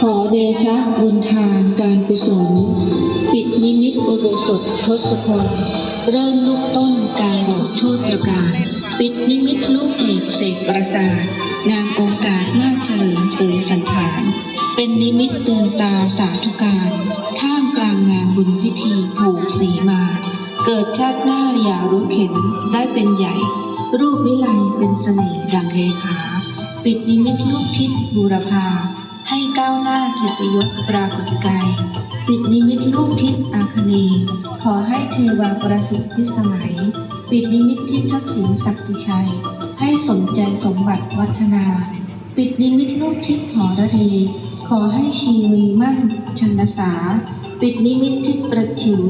ขอเดชะบุญทานการกุศล ปิดนิมิตอุโบสถทศพลเริ่มลูกต้นการโบกโชตประการปิดนิมิตลูกเอกเสกประสาท งามโอกาสมากเฉลิมเสริมสันฐาน เป็นนิมิตเตือนตาสาธุการ ท่ามกลางงานบุญพิธีผูกสีมา เกิดชาติหน้าอย่ารู้เข็นได้เป็นใหญ่ รูปวิไลเป็นเสน่ห์ดังเลขา ปิดนิมิตลูกทิศบูรพา ให้ก้าวหน้าเกียรติยศปรากฏกาย ปิดนิมิตลูกทิศอาคเนย์ขอให้เทวาประสิทธิ์พิสมัย ปิดนิมิตทิศทักษิณศักดิชัย ให้สมใจสมบัติวัฒนา ปิดนิมิตลูกทิศหอระดี ขอให้ชีวีมั่นชนสา ปิดนิมิตทิศประถิว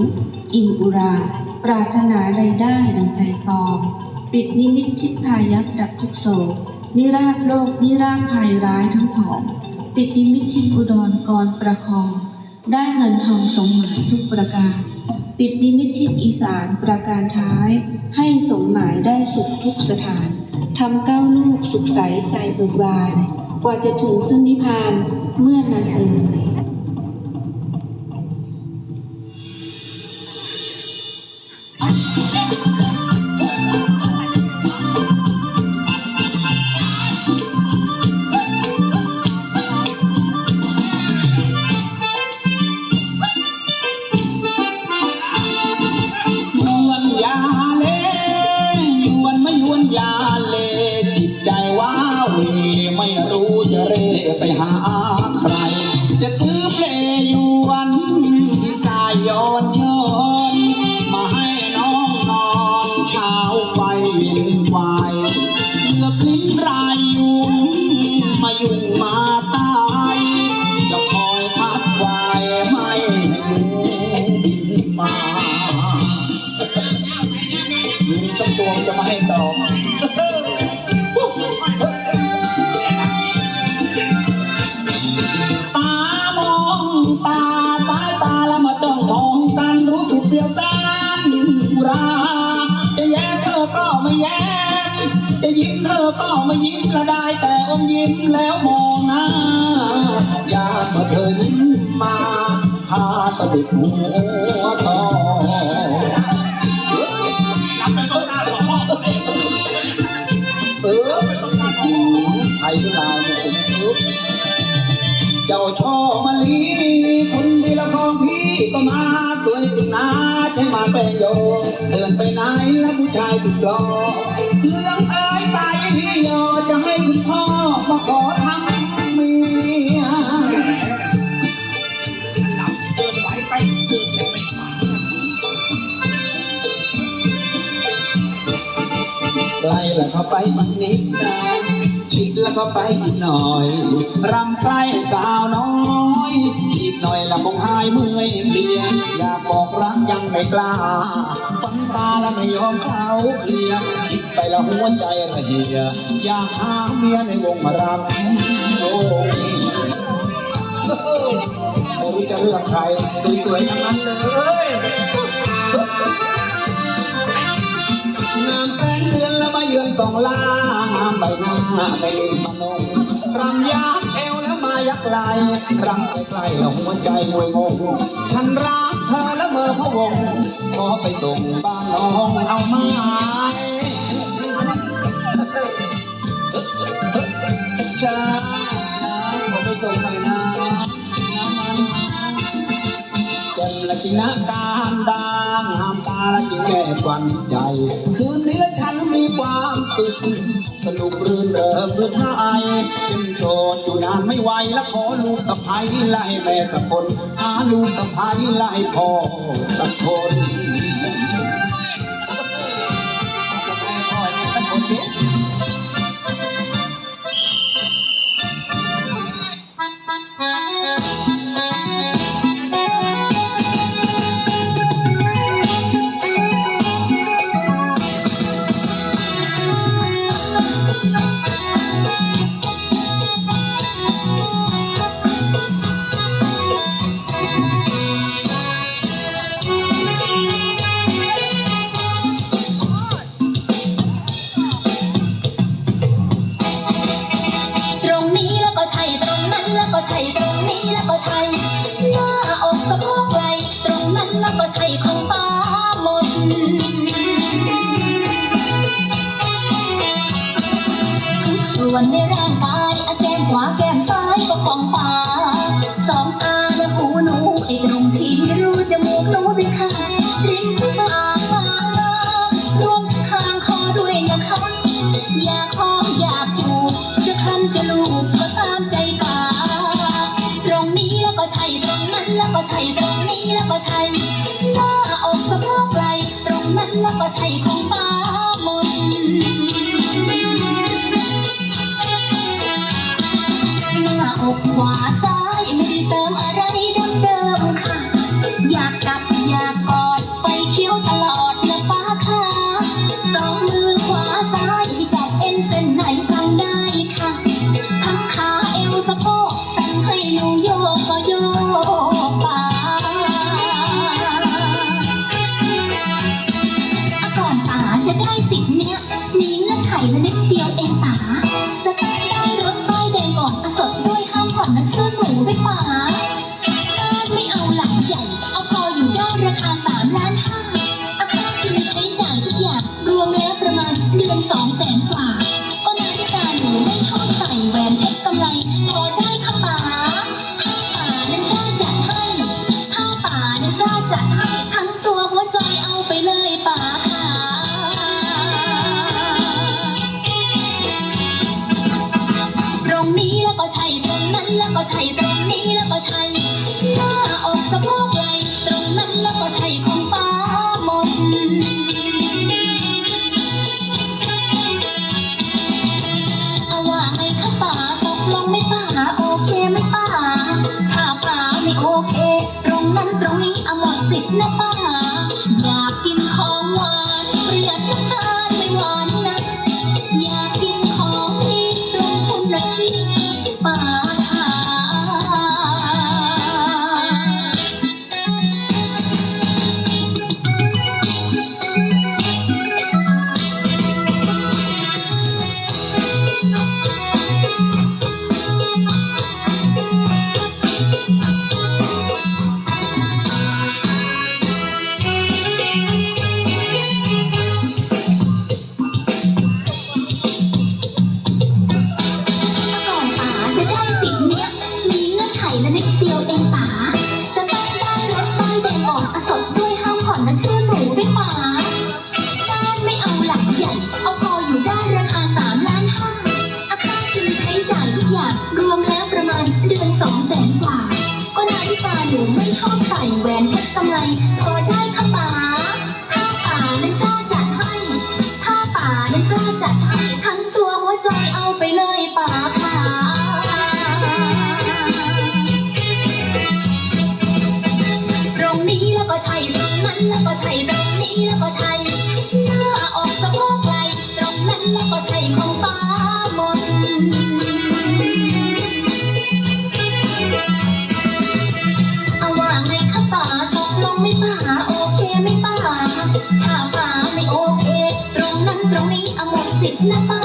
อิ่มอุรา ปรารถนาใดได้ดังใจปอง ปิดนิมิตทิศพายักดับทุกโศก นิราชโลกนิราภัยร้ายทั้งผองปิดนิมิตทิศอุดรกรประคอง ได้เงินทองสมหมายทุกประการ ปิดนิมิตทิศอีสานประการท้าย ให้สมหมายได้สุขทุกสถานทำก้าวลูกสุขใสใจเบิกบาน กว่าจะถึงซึ่งนิพพานเมื่อนั้นเอ่ย พาสะดุดหัวทองรับเป็นสงครามสออเป็นสงครามไทยลาวเนี่ยผมรู้เจ้าช่อมะลิคนดีละของพี่ก็มาสวยจริงนะใช่มาเป็นโยเดินไปไหนแล้วผู้ชายติดรอเรื่องเอ้ยไปที่ยอจะให้คุณพ่อมาขอ ไปอีกนิดนะชิดแล้วก็ไปอีกหน่อยรำใกล้สาวน้อยอีกหน่อยละคงหายเมื่อยเพลียอยากบอกรักยังไม่กล้าฝันตาแล้วไม่ยอมเขาเคลียคิดไปล้วหัวใจระเหียอยากหาเมียในวงมารำโอ้ไม่รู้จะเลือกใครสวยๆทั้งนั้นเลย งามแสงเดือนแล้วมาเยือนสองล่างามใบหน้าไปเล่นมโนรำยักเอวแล้วมายักไหลรำใกล้ๆแล้วหัวใจงวยงงฉันรักเธอแล้วเมื่อพะวงขอไปส่งบ้านน้องเอาไม้ชาขอไปส่งหน่อยนะนะมันจนละกินะการดางห้ามตาละจิแก่ควันใจ สนุกรื่นเริงเพื่อทายเป็นโชดอยู่นานไม่ไหวและขอลูกสะพ้ายไล่แม่สักคนหาลูกสะพ้ายไล่พ่อสักคน วนในร่างกายอาแก้มขวาแก้มซ้ายก็ของป่าสองตาและหูหนูไอ้ตรงที่ไม่รู้จะมูกหนูเป็นใครริมฝีปาปากตารวมคางคอด้วยนะคะอยากหอมอยากจูบจะคันจะลูบก็ตามใจปากตรงนี้แล้วก็ใช่ตรงนั้นแล้วก็ใช่ตรงนี้แล้วก็ใช่ ไ